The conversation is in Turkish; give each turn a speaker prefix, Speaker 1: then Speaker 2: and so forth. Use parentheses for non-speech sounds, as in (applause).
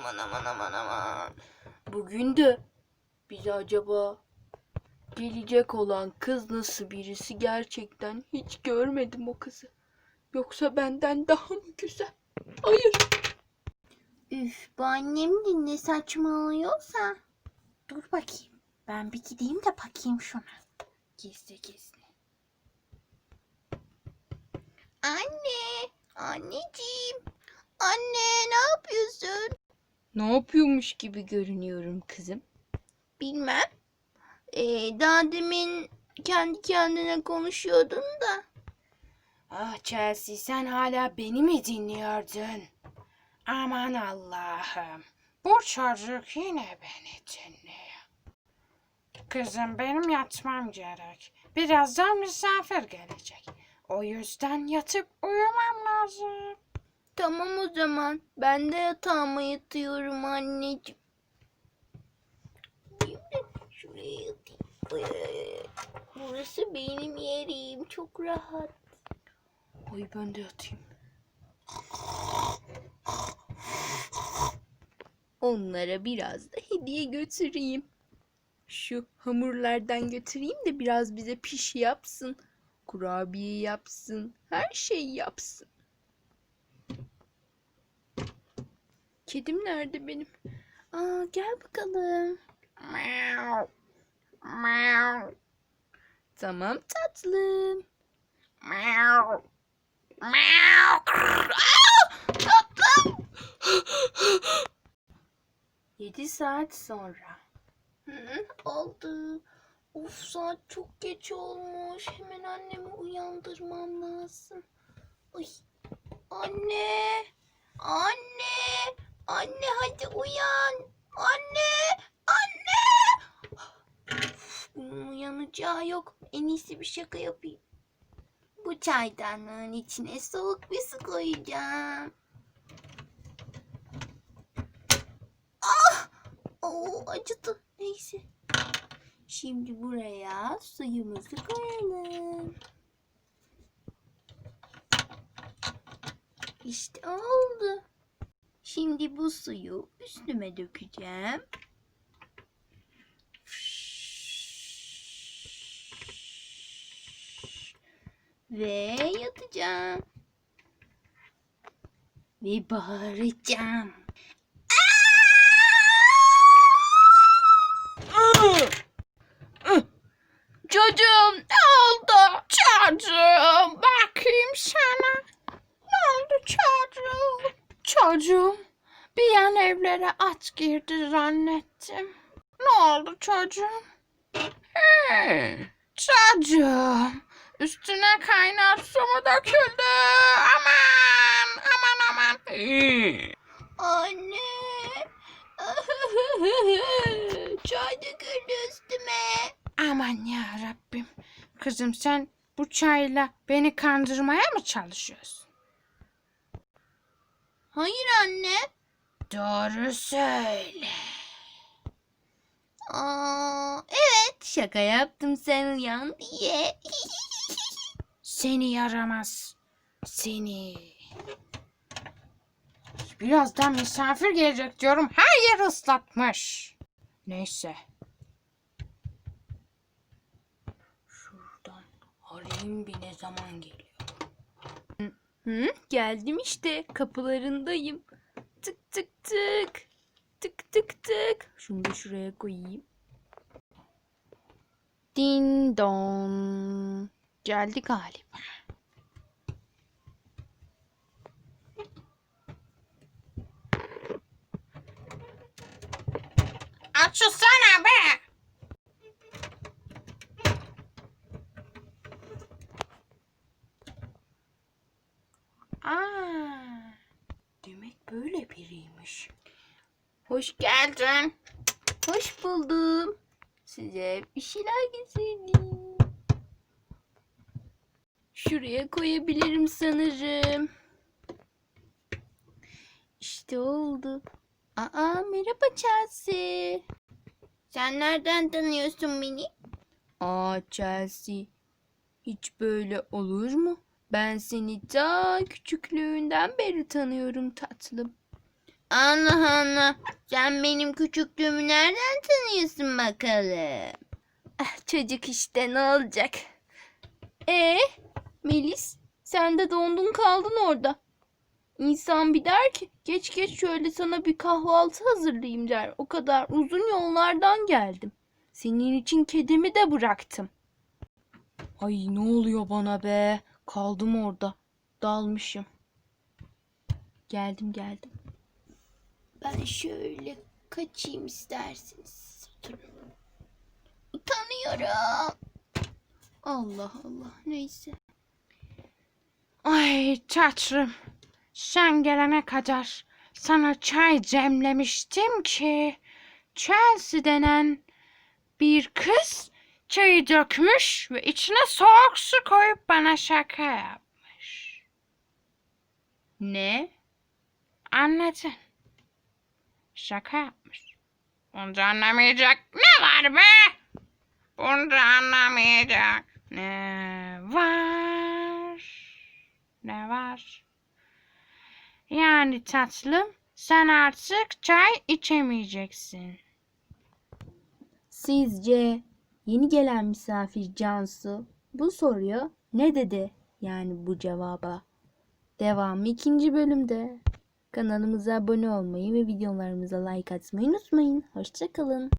Speaker 1: aman aman aman aman. Bugün de bize acaba gelecek olan kız nasıl birisi gerçekten hiç görmedim o kızı. Yoksa benden daha mı güzel? Hayır.
Speaker 2: Üf bu annem de ne saçmalıyorsa. Dur bakayım. Ben bir gideyim de bakayım şuna. Gizli gizli. Anne, anneciğim. Anne ne yapıyorsun?
Speaker 1: Ne yapıyormuş gibi görünüyorum kızım.
Speaker 2: Bilmem. Ee, daha demin kendi kendine konuşuyordun da.
Speaker 1: Ah Chelsea sen hala beni mi dinliyordun? Aman Allah'ım. Bu çocuk yine beni dinliyor. Kızım benim yatmam gerek. Birazdan misafir gelecek. O yüzden yatıp uyumam lazım.
Speaker 2: Tamam o zaman. Ben de yatağıma yatıyorum anneciğim. Şimdi şuraya yatayım. Oy. Burası benim yerim. Çok rahat.
Speaker 1: Ay ben de yatayım. Onlara biraz da hediye götüreyim. Şu hamurlardan götüreyim de biraz bize piş yapsın. Kurabiye yapsın. Her şey yapsın. Kedim nerede benim? Aa, gel bakalım. Meow. Meow. Tamam tatlım. Meow. Meow. Tatlım. Yedi saat sonra.
Speaker 2: Hı, oldu. Of saat çok geç olmuş. Hemen annemi uyandırmam lazım. Ay. Anne. Anne. Anne hadi uyan. Anne. Anne. Bunun uyanacağı yok. En iyisi bir şaka yapayım. Bu çaydanlığın içine soğuk bir su koyacağım. Ah! Oo, acıdı. Neyse. Şimdi buraya suyumuzu koyalım. İşte oldu. Şimdi bu suyu üstüme dökeceğim. Ve yatacağım. Ve bağıracağım.
Speaker 1: Çocuğum bir an evlere at girdi zannettim. Ne oldu çocuğum? He, çocuğum üstüne kaynar su mu döküldü? Aman aman aman.
Speaker 2: Anne. (laughs) Çay döküldü üstüme.
Speaker 1: Aman ya Rabbim. Kızım sen bu çayla beni kandırmaya mı çalışıyorsun?
Speaker 2: Hayır anne.
Speaker 1: Doğru söyle.
Speaker 2: Aa, evet şaka yaptım sen uyan diye. (laughs)
Speaker 1: Seni yaramaz. Seni. Birazdan misafir gelecek diyorum. Her yer ıslatmış. Neyse. Şuradan arayayım bir ne zaman geliyor. Hı, geldim işte. Kapılarındayım. Tık tık tık. Tık tık tık. Şunu da şuraya koyayım. Din don. Geldi galiba. Açılsana be. Aa, demek böyle biriymiş. Hoş geldin.
Speaker 2: Hoş buldum. Size bir şeyler getirdim.
Speaker 1: Şuraya koyabilirim sanırım.
Speaker 2: İşte oldu. Aa merhaba Chelsea. Sen nereden tanıyorsun beni?
Speaker 1: Aa Chelsea. Hiç böyle olur mu? Ben seni ta küçüklüğünden beri tanıyorum tatlım.
Speaker 2: Allah Allah. Sen benim küçüklüğümü nereden tanıyorsun bakalım?
Speaker 1: Ah, çocuk işte ne olacak? E Melis sen de dondun kaldın orada. İnsan bir der ki geç geç şöyle sana bir kahvaltı hazırlayayım der. O kadar uzun yollardan geldim. Senin için kedimi de bıraktım. Ay ne oluyor bana be? Kaldım orada. Dalmışım. Geldim geldim.
Speaker 2: Ben şöyle kaçayım isterseniz. Oturun. Utanıyorum.
Speaker 1: Allah Allah neyse.
Speaker 3: Ay tatlım. Sen gelene kadar sana çay demlemiştim ki Chelsea denen bir kız çayı dökmüş ve içine soğuk su koyup bana şaka yapmış.
Speaker 1: Ne?
Speaker 3: Anladın. Şaka yapmış. Bunda anlamayacak ne var be? Bunda anlamayacak ne var? Ne var? Yani tatlım sen artık çay içemeyeceksin.
Speaker 1: Sizce yeni gelen misafir Cansu bu soruya ne dedi? Yani bu cevaba. Devamı ikinci bölümde. Kanalımıza abone olmayı ve videolarımıza like atmayı unutmayın. Hoşçakalın.